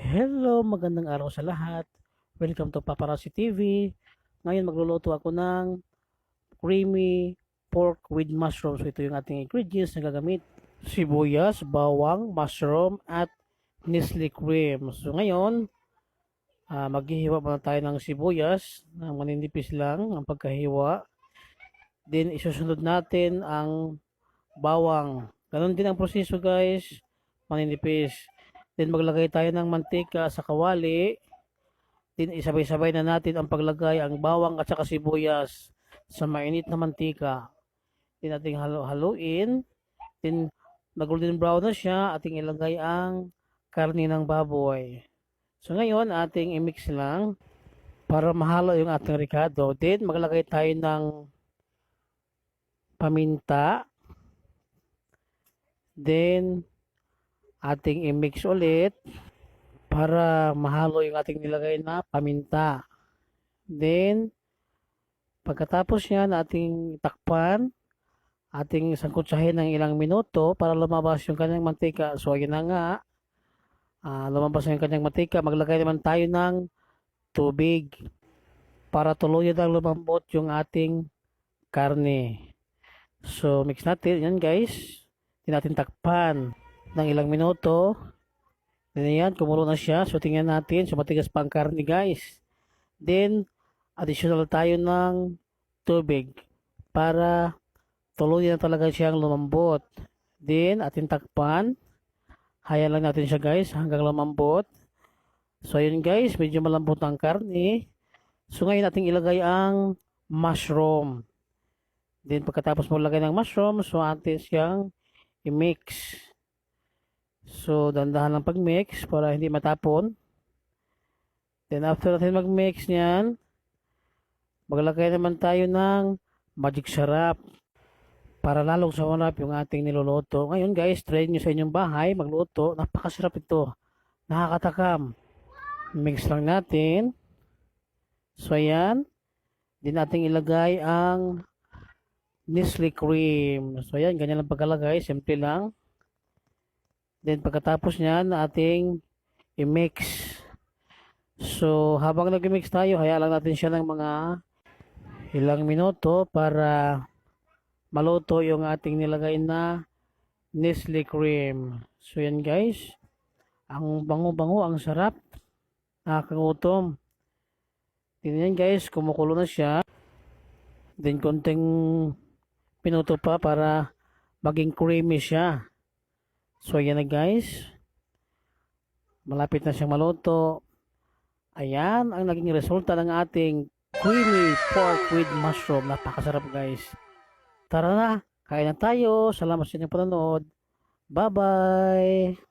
Hello, magandang araw sa lahat. Welcome to Paparazzi TV. Ngayon magluluto ako ng creamy pork with mushroom. So ito yung ating ingredients na gagamit. Sibuyas, bawang, mushroom, at Nestle cream. So ngayon, ah, maghihiwa muna tayo ng sibuyas na maninipis lang ang pagkahiwa. Then isusunod natin ang bawang. Ganon din ang proseso guys, maninipis. Then maglagay tayo ng mantika sa kawali. Then isabay-sabay na natin ang paglagay ang bawang at saka sibuyas sa mainit na mantika. Then ating halo-haluin. Then na golden brown na siya, ating ilagay ang karni ng baboy. So ngayon, ating i-mix lang para mahalo yung ating ricado. Then maglagay tayo ng paminta. Then ating i-mix ulit para mahalo yung ating nilagay na paminta. Then, pagkatapos yan, ating takpan, ating sangkutsahin ng ilang minuto para lumabas yung kanyang mantika. So, yun na nga, ah, lumabas yung kanyang mantika. Maglagay naman tayo ng tubig para tuluyan ang lumambot yung ating karne. So, mix natin. Yan guys. Hindi natin takpan ng ilang minuto. Then yan, kumulo na siya. So tingnan natin, so matigas pa ang karne guys. Then, additional tayo ng tubig para tuluyan na talaga siyang lumambot. Then, atin takpan. Hayaan lang natin siya guys hanggang lumambot. So ayun guys, medyo malambot ang karne. So ngayon natin ilagay ang mushroom. Then pagkatapos mo lagay ng mushroom, so atin siyang i-mix. So, dandahan lang pag-mix para hindi matapon. Then, after natin mag-mix niyan, maglagay naman tayo ng magic syrup para lalong sumarap yung ating niluluto. Ngayon guys, try nyo sa inyong bahay magluto. Napakasarap ito. Nakakatakam. Mix lang natin. So, ayan. Din natin ilagay ang Nestle cream. So, ayan. Ganyan lang pagkalagay. Simple lang. Then pagkatapos niyan, ating i-mix. So, habang nag-mix tayo, hayaan lang natin siya ng mga ilang minuto para maluto yung ating nilagay na Nestle cream. So, yan guys. Ang bango-bango, ang sarap. Nakakangutom. Tingnan guys, kumukulo na siya. Then, konting minuto pa para maging creamy siya. So, ayan na guys. Malapit na siyang maluto. Ayan ang naging resulta ng ating creamy pork with mushroom. Napakasarap guys. Tara na, kain na tayo. Salamat sa inyong panonood. Bye-bye!